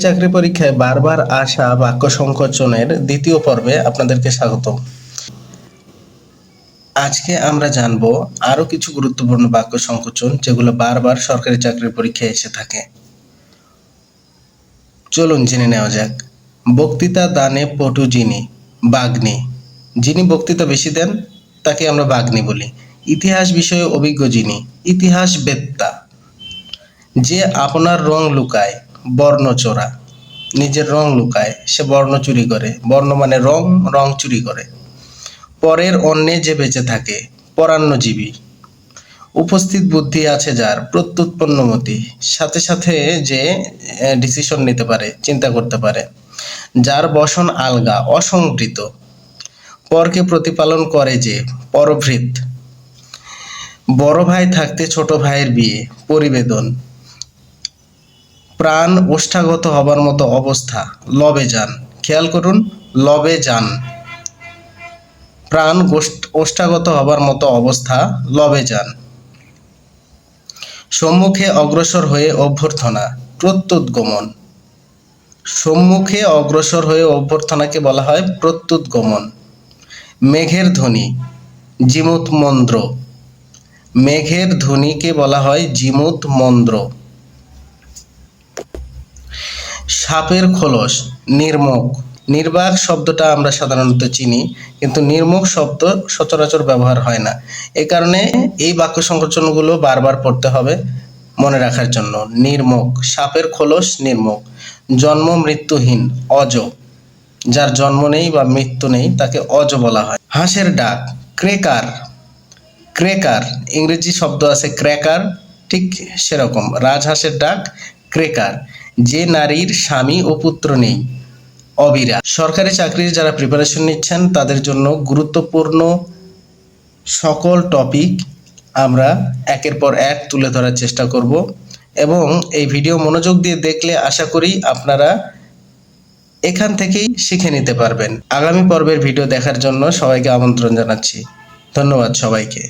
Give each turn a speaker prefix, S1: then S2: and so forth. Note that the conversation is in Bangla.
S1: চাকরি পরীক্ষায় বারবার আসা বাক্য সংকোচনের দ্বিতীয় পর্বে আপনাদেরকে স্বাগত আজকে আমরা জানব আরও কিছু গুরুত্বপূর্ণ বাক্য সংকোচন যেগুলো বারবার সরকারি চাকরির পরীক্ষায় এসে থাকে। চলুন জেনে নেওয়া যাক। বক্তৃতা দানে পটু যিনি, বাগ্নি। যিনি বক্তৃতা বেশি দেন, তাকে আমরা বাগ্নি বলি। ইতিহাস বিষয়ে অভিজ্ঞ যিনি, ইতিহাস বেত্তা। যে আপনার রং লুকায় বর্ণচোরা। নিজের রং লুকায়, সে বর্ণ চুরি করে। বর্ণ মানে রং রং চুরি করে। পরের অন্যে যে বেঁচে থাকে, পরান্নজীবী। উপস্থিত বুদ্ধি আছে যার, প্রত্যুৎপন্নমতি। সাথে সাথে যে ডিসিশন নিতে পারে, চিন্তা করতে পারে। যার বসন আলগা অসংবৃত পরকে প্রতিপালন করে যে, পরভৃত। বড় ভাই থাকতে ছোট ভাইয়ের বিয়ে, পরিবেদন। প্রাণ ওষ্ঠাগত হবার মতো অবস্থা। লবে যান। খেয়াল করুন, লবে যান। প্রাণ ওষ্ঠাগত হবার মতো অবস্থা, লবে যান। সম্মুখে অগ্রসর হয়ে অভ্যর্থনা প্রত্যুৎগমন সম্মুখে অগ্রসর হয়ে অভ্যর্থনাকে বলা হয় প্রত্যুৎগমন মেঘের ধ্বনি জিমুত মন্দ্র মেঘের ধ্বনিকে বলা হয় জিমুত মন্দ্র সাপের খোলস, নির্মুখ। নির্বাক শব্দটা আমরা সাধারণত চিনি, কিন্তু নির্মুখ শব্দ সচরাচর ব্যবহার হয় না। এই কারণে এই বাক্য সংকোচনগুলো বারবার পড়তে হবে মনে রাখার জন্য। নির্মুখ, সাপের খোলস, নির্মুখ। জন্ম মৃত্যুহীন, অজ। যার জন্ম নেই বা মৃত্যু নেই, তাকে অজ বলা হয়। হাঁসের ডাক, ক্রেকার। ক্রেকার, ইংরেজি শব্দ আছে ক্র্যাকার, ঠিক সেরকম। রাজহাঁসের ডাক ক্রেকার। যে নারীর স্বামী ও পুত্র নেই, অবিরা। সরকারি চাকরির যারা প্রিপারেশন নিচ্ছেন, তাদের জন্য গুরুত্বপূর্ণ সকল টপিক আমরা একের পর এক তুলে ধরার চেষ্টা করব এবং এই ভিডিও মনোযোগ দিয়ে দেখলে আশা করি আপনারা এখান থেকেই শিখে নিতে পারবেন। আগামী পর্বের ভিডিও দেখার জন্য সবাইকে আমন্ত্রণ জানাচ্ছি। ধন্যবাদ সবাইকে।